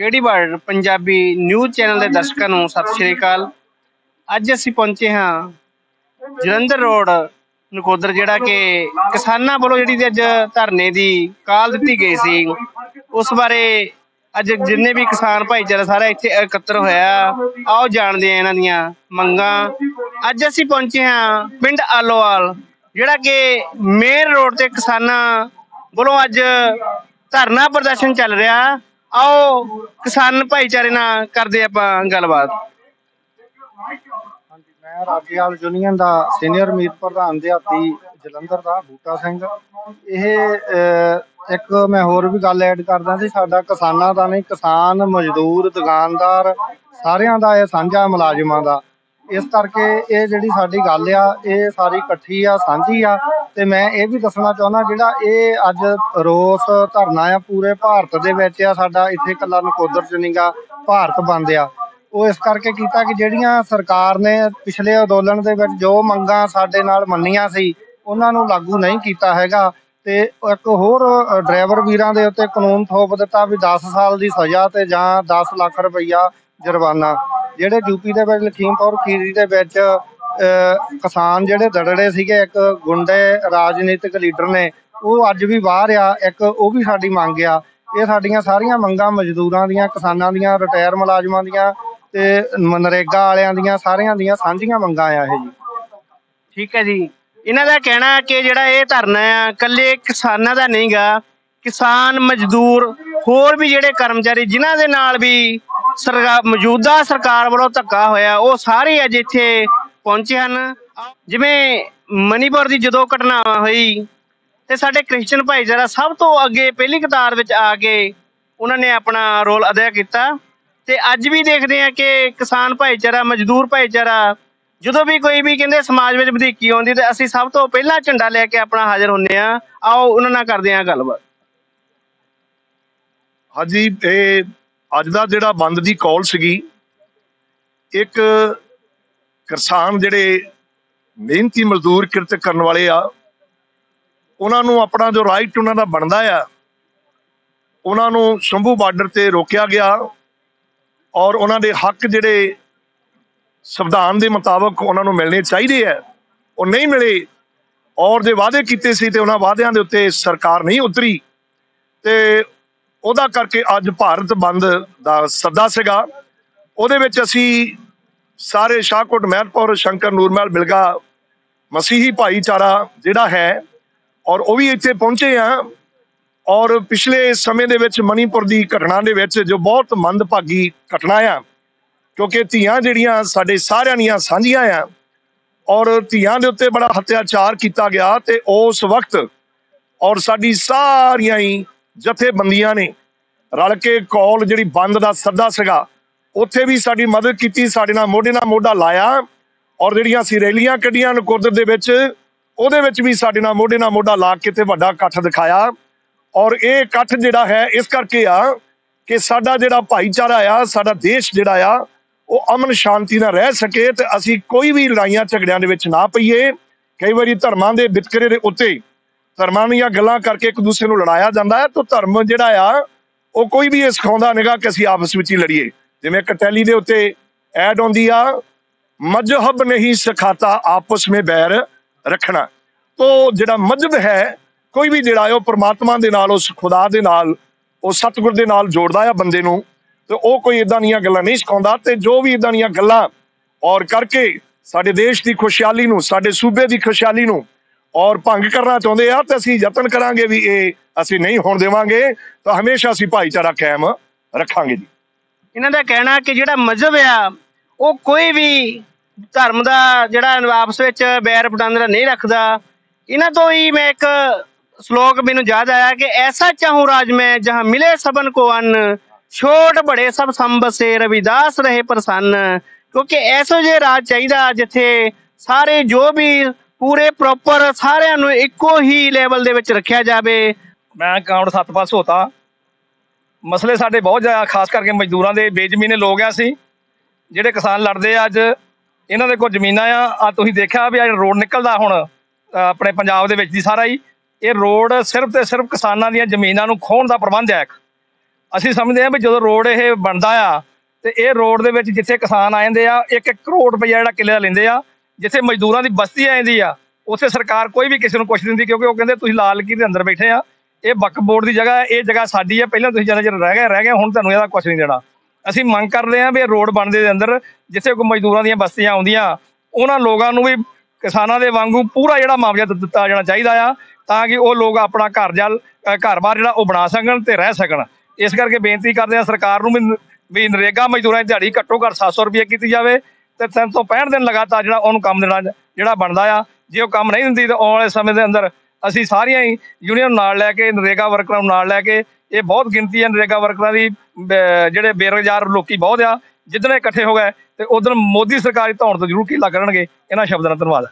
ਕਿਹੜੀ word Punjabi news channel ਦੇ ਦਰਸ਼ਕਾਂ ਨੂੰ ਸਤਿ ਸ਼੍ਰੀ ਅਕਾਲ? ਅੱਜ ਅਸੀਂ ਪਹੁੰਚੇ ਹਾਂ ਜਲੰਧਰ ਰੋਡ, ਨਕੋਦਰ, ਜਿਹੜਾ ਕਿ ਕਿਸਾਨਾਂ ਵੱਲੋਂ ਜਿਹੜੀ ਅੱਜ ਧਰਨੇ ਦੀ ਕਾਲ ਦਿੱਤੀ ਗਈ ਸੀ। ਉਸ ਬਾਰੇ ਅੱਜ ਜਿੰਨੇ ਵੀ ਕਿਸਾਨ ਭਾਈਚਾਰਾ ਸਾਰਾ ਇੱਥੇ ਇਕੱਤਰ ਹੋਇਆ, ਆਓ ਜਾਣਦੇ ਹਾਂ ਇਹਨਾਂ ਦੀਆਂ ਮੰਗਾਂ। ਅੱਜ ਅਸੀਂ ਪਹੁੰਚੇ ਹਾਂ ਪਿੰਡ ਆਲੋਵਾਲ, ਜਿਹੜਾ ਕਿ ਮੇਨ ਰੋਡ ਤੇ ਕਿਸਾਨਾਂ ਵੱਲੋਂ ਅੱਜ ਧਰਨਾ ਪ੍ਰਦਰਸ਼ਨ ਚੱਲ ਰਿਹਾ। ਆਓ ਕਿਸਾਨ ਭਾਈਚਾਰੇ ਨਾਲ ਕਰਦੇ ਆਪਾਂ ਗੱਲਬਾਤ। ਹਾਂਜੀ ਮੈਂ ਰਾਜੇਵਾਲ ਯੂਨੀਅਨ ਦਾ ਸੀਨੀਅਰ ਮੀਤ ਪ੍ਰਧਾਨ ਦਿਹਾਤੀ ਜਲੰਧਰ ਦਾ ਬੂਟਾ ਸਿੰਘ। ਇਹ ਅਹ, ਇੱਕ ਮੈਂ ਹੋਰ ਵੀ ਗੱਲ ਐਡ ਕਰਦਾ ਸੀ ਸਾਡਾ ਕਿਸਾਨਾਂ ਦਾ ਨਹੀਂ ਕਿਸਾਨ ਮਜ਼ਦੂਰ ਦੁਕਾਨਦਾਰ ਸਾਰਿਆਂ ਦਾ ਇਹ ਸਾਂਝਾ ਮੁਲਾਜ਼ਮਾਂ ਦਾ। ਇਸ ਕਰਕੇ ਇਹ ਜਿਹੜੀ ਸਾਡੀ ਗੱਲ ਆ, ਇਹ ਸਾਰੀ ਇਕੱਠੀ ਆ, ਸਾਂਝੀ ਆ। ਤੇ ਮੈਂ ਇਹ ਵੀ ਦੱਸਣਾ ਚਾਹੁੰਦਾ, ਜਿਹੜਾ ਇਹ ਅੱਜ ਰੋਸ ਧਰਨਾ ਆ, ਪੂਰੇ ਭਾਰਤ ਦੇ ਵਿੱਚ ਆ, ਸਾਡਾ ਇੱਥੇ ਇਕੱਲਾ ਨਕੋਦਰ ਚ ਨਹੀਂਗਾ ਭਾਰਤ ਬੰਦ ਆ। ਉਹ ਇਸ ਕਰਕੇ ਕੀਤਾ ਕਿ ਜਿਹੜੀਆਂ ਸਰਕਾਰ ਨੇ ਪਿਛਲੇ ਅੰਦੋਲਨ ਦੇ ਵਿੱਚ ਜੋ ਮੰਗਾਂ ਸਾਡੇ ਨਾਲ ਮੰਨੀਆਂ ਸੀ, ਉਹਨਾਂ ਨੂੰ ਲਾਗੂ ਨਹੀਂ ਕੀਤਾ ਹੈਗਾ। ਤੇ ਇੱਕ ਹੋਰ ਡਰਾਈਵਰ ਵੀਰਾਂ ਦੇ ਉੱਤੇ ਕਾਨੂੰਨ ਥੋਪ ਦਿੱਤਾ ਵੀ 10 ਸਾਲ ਦੀ ਸਜ਼ਾ ਤੇ ਜਾਂ 10 ਲੱਖ ਰੁਪਈਆ ਜੁਰਮਾਨਾ। ਜਿਹੜੇ ਯੂਪੀ ਦੇ ਵਿੱਚ ਲਖੀਮਪੁਰ ਖੀਰੀ ਦੇ ਵਿੱਚ ਕਿਸਾਨ ਜਿਹੜੇ ਦੜੜੇ ਸੀਗੇ, ਇੱਕ ਗੁੰਡੇ ਰਾਜਨੀਤਿਕ ਲੀਡਰ ਨੇ, ਉਹ ਅੱਜ ਵੀ ਬਾਹਰ ਆ, ਇੱਕ ਉਹ ਵੀ ਸਾਡੀ ਮੰਗ ਆ। ਇਹ ਸਾਡੀਆਂ ਸਾਰੀਆਂ ਮੰਗਾਂ ਮਜ਼ਦੂਰਾਂ ਦੀਆਂ, ਕਿਸਾਨਾਂ ਦੀਆਂ, ਰਿਟਾਇਰ ਮੁਲਾਜ਼ਮਾਂ ਦੀਆਂ ਤੇ ਮਨਰੇਗਾ ਵਾਲਿਆਂ ਦੀਆਂ, ਸਾਰਿਆਂ ਦੀਆਂ ਸਾਂਝੀਆਂ ਮੰਗਾਂ ਆ ਇਹ ਜੀ। ਠੀਕ ਹੈ ਜੀ। ਇਹਨਾਂ ਦਾ ਕਹਿਣਾ ਕਿ ਜਿਹੜਾ ਇਹ ਧਰਨਾ ਆ ਕੱਲੇ ਕਿਸਾਨਾਂ ਦਾ ਨਹੀਂਗਾ ਕਿਸਾਨ, ਮਜ਼ਦੂਰ, ਹੋਰ ਵੀ ਜਿਹੜੇ ਕਰਮਚਾਰੀ ਜਿਨ੍ਹਾਂ ਦੇ ਨਾਲ ਵੀ ਸਰਕਾਰ ਮੌਜੂਦਾ ਸਰਕਾਰ ਵੱਲੋਂ ਧੱਕਾ ਹੋਇਆ, ਉਹ ਸਾਰੇ ਅੱਜ ਇੱਥੇ ਪਹੁੰਚੇ ਹਨ। ਜਿਵੇਂ ਮਨੀਪੁਰ ਦੀ ਜਦੋਂ ਘਟਨਾ ਹੋਈ, ਤੇ ਸਾਡੇ ਕ੍ਰਿਸਚੀਅਨ ਭਾਈਚਾਰਾ ਸਭ ਤੋਂ ਅੱਗੇ ਪਹਿਲੀ ਕਤਾਰ ਵਿੱਚ ਆ ਕੇ ਉਹਨਾਂ ਨੇ ਆਪਣਾ ਰੋਲ ਅਦਾ ਕੀਤਾ। ਤੇ ਅੱਜ ਵੀ ਦੇਖਦੇ ਆ ਕਿ ਕਿਸਾਨ ਭਾਈਚਾਰਾ, ਮਜ਼ਦੂਰ ਭਾਈਚਾਰਾ, ਜਦੋਂ ਵੀ ਕੋਈ ਵੀ ਕਹਿੰਦੇ ਸਮਾਜ ਵਿੱਚ ਵਧੀਕੀ ਆਉਂਦੀ, ਤੇ ਅਸੀਂ ਸਭ ਤੋਂ ਪਹਿਲਾਂ ਝੰਡਾ ਲੈ ਕੇ ਆਪਣਾ ਹਾਜ਼ਰ ਹੁੰਨੇ ਆ ਆਓ ਉਹਨਾਂ ਨਾਲ ਕਰਦੇ ਆ ਗੱਲਬਾਤ। ਹਾਂਜੀ ਇਹ ਅੱਜ ਦਾ ਜਿਹੜਾ ਬੰਦ ਦੀ ਕਾਲ ਸੀਗੀ, ਇੱਕ ਕਿਸਾਨ ਜਿਹੜੇ ਮਿਹਨਤੀ ਮਜ਼ਦੂਰ ਕਿਰਤ ਕਰਨ ਵਾਲੇ ਆ, ਉਹਨਾਂ ਨੂੰ ਆਪਣਾ ਜੋ ਰਾਈਟ ਉਹਨਾਂ ਦਾ ਬਣਦਾ ਆ, ਉਹਨਾਂ ਨੂੰ ਸ਼ੰਭੂ ਬਾਰਡਰ ਤੇ ਰੋਕਿਆ ਗਿਆ ਔਰ ਉਹਨਾਂ ਦੇ ਹੱਕ ਜਿਹੜੇ ਸੰਵਿਧਾਨ ਦੇ ਮੁਤਾਬਕ ਉਹਨਾਂ ਨੂੰ ਮਿਲਣੇ ਚਾਹੀਦੇ ਆ, ਉਹ ਨਹੀਂ ਮਿਲੇ ਔਰ ਦੇ ਵਾਅਦੇ ਕੀਤੇ ਸੀ ਤੇ ਉਹਨਾਂ ਵਾਅਦਿਆਂ ਦੇ ਉੱਤੇ ਸਰਕਾਰ ਨਹੀਂ ਉਤਰੀ, ਤੇ ਉਹਦਾ ਕਰਕੇ ਅੱਜ ਭਾਰਤ ਬੰਦ ਦਾ ਸੱਦਾ ਸੀਗਾ। ਉਹਦੇ ਵਿੱਚ ਅਸੀਂ ਸਾਰੇ ਸ਼ਾਹਕੋਟ ਮਹਿਲਪੁਰ ਸ਼ੰਕਰ, ਨੂਰਮਹਿਲ, ਬਿਲਗਾ, ਮਸੀਹੀ ਭਾਈਚਾਰਾ ਜਿਹੜਾ ਹੈ, ਔਰ ਉਹ ਵੀ ਇੱਥੇ ਪਹੁੰਚੇ ਆ ਔਰ ਪਿਛਲੇ ਸਮੇਂ ਦੇ ਵਿੱਚ ਮਣੀਪੁਰ ਦੀ ਘਟਨਾ ਦੇ ਵਿੱਚ ਜੋ ਬਹੁਤ ਮੰਦਭਾਗੀ ਘਟਨਾ ਆ, ਕਿਉਂਕਿ ਧੀਆਂ ਜਿਹੜੀਆਂ ਸਾਡੇ ਸਾਰਿਆਂ ਦੀਆਂ ਸਾਂਝੀਆਂ ਆ, ਔਰ ਧੀਆਂ ਦੇ ਉੱਤੇ ਬੜਾ ਹੱਤਿਆਚਾਰ ਕੀਤਾ ਗਿਆ ਤੇ ਉਸ ਵਕਤ ਔਰ ਸਾਡੀ ਸਾਰੀਆਂ ਹੀ ਜਥੇਬੰਦੀਆਂ ਨੇ ਰਲ ਕੇ ਕਾਲ ਜਿਹੜੀ ਬੰਦ ਦਾ ਸੱਦਾ ਸੀਗਾ, ਉੱਥੇ ਵੀ ਸਾਡੀ ਮਦਦ ਕੀਤੀ, ਸਾਡੇ ਨਾਲ ਮੋਢੇ ਨਾਲ ਮੋਢਾ ਲਾਇਆ ਔਰ ਜਿਹੜੀਆਂ ਅਸੀਂ ਰੈਲੀਆਂ ਕੱਢੀਆਂ ਨਕੋਦਰ ਦੇ ਵਿੱਚ, ਉਹਦੇ ਵਿੱਚ ਵੀ ਸਾਡੇ ਨਾਲ ਮੋਢੇ ਨਾਲ ਮੋਢਾ ਲਾ ਕੇ ਤੇ ਵੱਡਾ ਇਕੱਠ ਦਿਖਾਇਆ ਔਰ ਇਹ ਇਕੱਠ ਜਿਹੜਾ ਹੈ, ਇਸ ਕਰਕੇ ਆ ਕਿ ਸਾਡਾ ਜਿਹੜਾ ਭਾਈਚਾਰਾ ਆ, ਸਾਡਾ ਦੇਸ਼ ਜਿਹੜਾ ਆ, ਉਹ ਅਮਨ ਸ਼ਾਂਤੀ ਨਾਲ ਰਹਿ ਸਕੇ ਤੇ ਅਸੀਂ ਕੋਈ ਵੀ ਲੜਾਈਆਂ ਝਗੜਿਆਂ ਦੇ ਵਿੱਚ ਨਾ ਪਈਏ। ਕਈ ਵਾਰੀ ਧਰਮਾਂ ਦੇ ਵਿਤਕਰੇ ਦੇ ਉੱਤੇ ਧਰਮਾਂ ਦੀਆਂ ਗੱਲਾਂ ਕਰਕੇ ਇੱਕ ਦੂਸਰੇ ਨੂੰ ਲੜਾਇਆ ਜਾਂਦਾ ਹੈ, ਤਾਂ ਧਰਮ ਜਿਹੜਾ ਆ, ਉਹ ਕੋਈ ਵੀ ਇਹ ਸਿਖਾਉਂਦਾ ਨਹੀਂਗਾ ਕਿ ਅਸੀਂ ਆਪਸ ਵਿੱਚ ਹੀ ਲੜੀਏ। ਜਿਵੇਂ ਕਟੈਲੀ ਦੇ ਉੱਤੇ ਐਡ ਆਉਂਦੀ ਆ, ਮਜਹਬ ਨਹੀਂ ਸਿਖਾਤਾ ਆਪਸ ਵਿੱਚ ਬੈਰ ਰੱਖਣਾ। ਤੋ ਜਿਹੜਾ ਮਜਹਬ ਹੈ, ਕੋਈ ਵੀ ਜਿਹੜਾ ਉਹ ਪ੍ਰਮਾਤਮਾ ਦੇ ਨਾਲ, ਉਸ ਖੁਦਾ ਦੇ ਨਾਲ, ਉਹ ਸਤਿਗੁਰ ਦੇ ਨਾਲ ਜੋੜਦਾ ਆ ਬੰਦੇ ਨੂੰ, ਤੇ ਉਹ ਕੋਈ ਇਦਾਂ ਦੀਆਂ ਗੱਲਾਂ ਨਹੀਂ ਸਿਖਾਉਂਦਾ, ਤੇ ਜੋ ਵੀ ਇਦਾਂ ਦੀਆਂ ਗੱਲਾਂ ਔਰ ਕਰਕੇ ਸਾਡੇ ਦੇਸ਼ ਦੀ ਖੁਸ਼ਹਾਲੀ ਨੂੰ, ਸਾਡੇ ਸੂਬੇ ਦੀ ਖੁਸ਼ਹਾਲੀ ਨੂੰ ਔਰ ਭੰਗ ਕਰਨਾ ਚਾਹੁੰਦੇ ਆ ਤੇ ਅਸੀਂ ਯਤਨ ਕਰਾਂਗੇ ਵੀ ਇਹ ਅਸੀਂ ਨਹੀਂ ਹੋਣ ਦੇਵਾਂਗੇ, ਤਾਂ ਹਮੇਸ਼ਾ ਅਸੀਂ ਭਾਈਚਾਰਾ ਕਾਇਮ ਰੱਖਾਂਗੇ ਜੀ। ਇਹਨਾਂ ਦਾ ਕਹਿਣਾ ਕਿ ਜਿਹੜਾ ਮਜ਼ਹਬ ਆ, ਉਹ ਕੋਈ ਵੀ ਧਰਮ ਦਾ ਜਿਹੜਾ ਆਪਸ ਵਿੱਚ ਬੈਰ ਪਟਾਂਦਰਾ ਨਹੀਂ ਰੱਖਦਾ। ਇਹਨਾਂ ਤੋਂ ਹੀ ਮੈਂ ਇੱਕ ਸ਼ਲੋਕ ਮੈਨੂੰ ਯਾਦ ਆਇਆ ਕਿ ਐਸਾ ਚਾਹੂੰ ਰਾਜ ਮੈਂ ਜਹਾਂ ਮਿਲੇ ਸਬਨ ਕੋ ਅੰਨ, ਛੋਟ ਬੜੇ ਸਭ ਸੰਬਸੇ ਰਵਿਦਾਸ ਰਹੇ ਪ੍ਰਸੰਨ। ਕਿਉਂਕਿ ਐਸੋ ਜੇ ਰਾਜ ਚਾਹੀਦਾ ਜਿੱਥੇ ਸਾਰੇ ਜੋ ਵੀ ਪੂਰੇ ਪ੍ਰੋਪਰ ਸਾਰਿਆਂ ਨੂੰ ਇੱਕੋ ਹੀ ਲੈਵਲ ਦੇ ਵਿੱਚ ਰੱਖਿਆ ਜਾਵੇ। ਮੈਂ ਕਾਉਂਟ ਸੱਤ ਪਾਸ ਹੋਤਾ। ਮਸਲੇ ਸਾਡੇ ਬਹੁਤ ਜ਼ਿਆਦਾ, ਖਾਸ ਕਰਕੇ ਮਜ਼ਦੂਰਾਂ ਦੇ ਬੇਜ਼ਮੀਨੇ ਲੋਕ ਆ ਸੀ ਜਿਹੜੇ ਕਿਸਾਨ ਲੜਦੇ ਆ ਅੱਜ, ਇਹਨਾਂ ਦੇ ਕੋਲ ਜ਼ਮੀਨਾਂ ਆ। ਆ ਤੁਸੀਂ ਦੇਖਿਆ ਵੀ ਅੱਜ ਰੋਡ ਨਿਕਲਦਾ ਹੁਣ ਆਪਣੇ ਪੰਜਾਬ ਦੇ ਵਿੱਚ ਦੀ ਸਾਰਾ ਹੀ। ਇਹ ਰੋਡ ਸਿਰਫ ਤੇ ਸਿਰਫ ਕਿਸਾਨਾਂ ਦੀਆਂ ਜ਼ਮੀਨਾਂ ਨੂੰ ਖੋਹਣ ਦਾ ਪ੍ਰਬੰਧ ਹੈ। ਇੱਕ ਅਸੀਂ ਸਮਝਦੇ ਹਾਂ ਵੀ ਜਦੋਂ ਰੋਡ ਇਹ ਬਣਦਾ ਆ, ਤੇ ਇਹ ਰੋਡ ਦੇ ਵਿੱਚ ਜਿੱਥੇ ਕਿਸਾਨ ਆ ਜਾਂਦੇ ਆ ਇੱਕ ਇੱਕ ਕਰੋੜ ਰੁਪਈਆ ਜਿਹੜਾ ਕਿੱਲੇ ਦਾ ਲੈਂਦੇ ਆ ਜਿੱਥੇ ਮਜ਼ਦੂਰਾਂ ਦੀ ਬਸਤੀ ਆ ਆ, ਉੱਥੇ ਸਰਕਾਰ ਕੋਈ ਵੀ ਕਿਸੇ ਨੂੰ ਕੁਛ ਦਿੰਦੀ ਕਿਉਂਕਿ ਉਹ ਕਹਿੰਦੇ ਤੁਸੀਂ ਲਾਲ ਕੀ ਦੇ ਅੰਦਰ ਬੈਠੇ ਆ। ਇਹ ਬੱਕ ਬੋਰਡ ਦੀ ਜਗ੍ਹਾ ਹੈ, ਇਹ ਜਗ੍ਹਾ ਸਾਡੀ ਹੈ ਪਹਿਲਾਂ ਤੁਸੀਂ ਜਿੰਨਾ ਚਿਰ ਰਹਿ ਗਏ ਰਹਿ ਗਏ, ਹੁਣ ਤੁਹਾਨੂੰ ਇਹਦਾ ਕੁਛ ਨਹੀਂ ਦੇਣਾ। ਅਸੀਂ ਮੰਗ ਕਰਦੇ ਹਾਂ ਵੀ ਇਹ ਰੋਡ ਬਣਦੇ ਦੇ ਅੰਦਰ, ਜਿੱਥੇ ਕੋਈ ਮਜ਼ਦੂਰਾਂ ਦੀਆਂ ਬਸਤੀਆਂ ਆਉਂਦੀਆਂ, ਉਹਨਾਂ ਲੋਕਾਂ ਨੂੰ ਵੀ ਕਿਸਾਨਾਂ ਦੇ ਵਾਂਗੂ ਪੂਰਾ ਜਿਹੜਾ ਮੁਆਵਜ਼ਾ ਦਿੱਤਾ ਜਾਣਾ ਚਾਹੀਦਾ ਆ, ਤਾਂ ਕਿ ਉਹ ਲੋਕ ਆਪਣਾ ਘਰ ਜਲ ਘਰ-ਬਾਰ ਜਿਹੜਾ ਉਹ ਬਣਾ ਸਕਣ ਤੇ ਰਹਿ ਸਕਣ। ਇਸ ਕਰਕੇ ਬੇਨਤੀ ਕਰਦੇ ਆ ਸਰਕਾਰ ਨੂੰ ਵੀ ਵੀ ਨਰੇਗਾ ਮਜ਼ਦੂਰਾਂ ਦੀ ਦਿਹਾੜੀ ਘੱਟੋ ਘੱਟ 700 ਰੁਪਏ ਕੀਤੀ ਜਾਵੇ। ਤੇ 365 ਦਿਨ ਲਗਾਤਾਰ ਜਿਹੜਾ ਉਹਨੂੰ ਕੰਮ ਦੇਣਾ, ਜਿਹੜਾ ਬਣਦਾ ਆ। ਜੇ ਉਹ ਕੰਮ ਨਹੀਂ ਦਿੰਦੀ ਤਾਂ ਆਉਣ ਵਾਲੇ ਸਮੇਂ ਦੇ ਅੰਦਰ ਅਸੀਂ ਸਾਰੀਆਂ ਹੀ ਯੂਨੀਅਨ ਨਾਲ ਲੈ ਕੇ, ਨਰੇਗਾ ਵਰਕਰਾਂ ਨੂੰ ਨਾਲ ਲੈ ਕੇ, ਇਹ ਬਹੁਤ ਗਿਣਤੀ ਹੈ ਨਰੇਗਾ ਵਰਕਰਾਂ ਦੀ ਜਿਹੜੇ ਬੇਰੁਜ਼ਗਾਰ ਲੋਕੀ ਬਹੁਤ ਆ, ਜਿੱਦਣ ਇਕੱਠੇ ਹੋ ਗਏ ਤੇ ਉਦੋਂ ਮੋਦੀ ਸਰਕਾਰ ਧੌਣ ਤੋਂ ਜ਼ਰੂਰ ਕੀਲਾ ਕਰਨਗੇ, ਇਹਨਾਂ ਸ਼ਬਦਾਂ ਦਾ ਧੰਨਵਾਦ।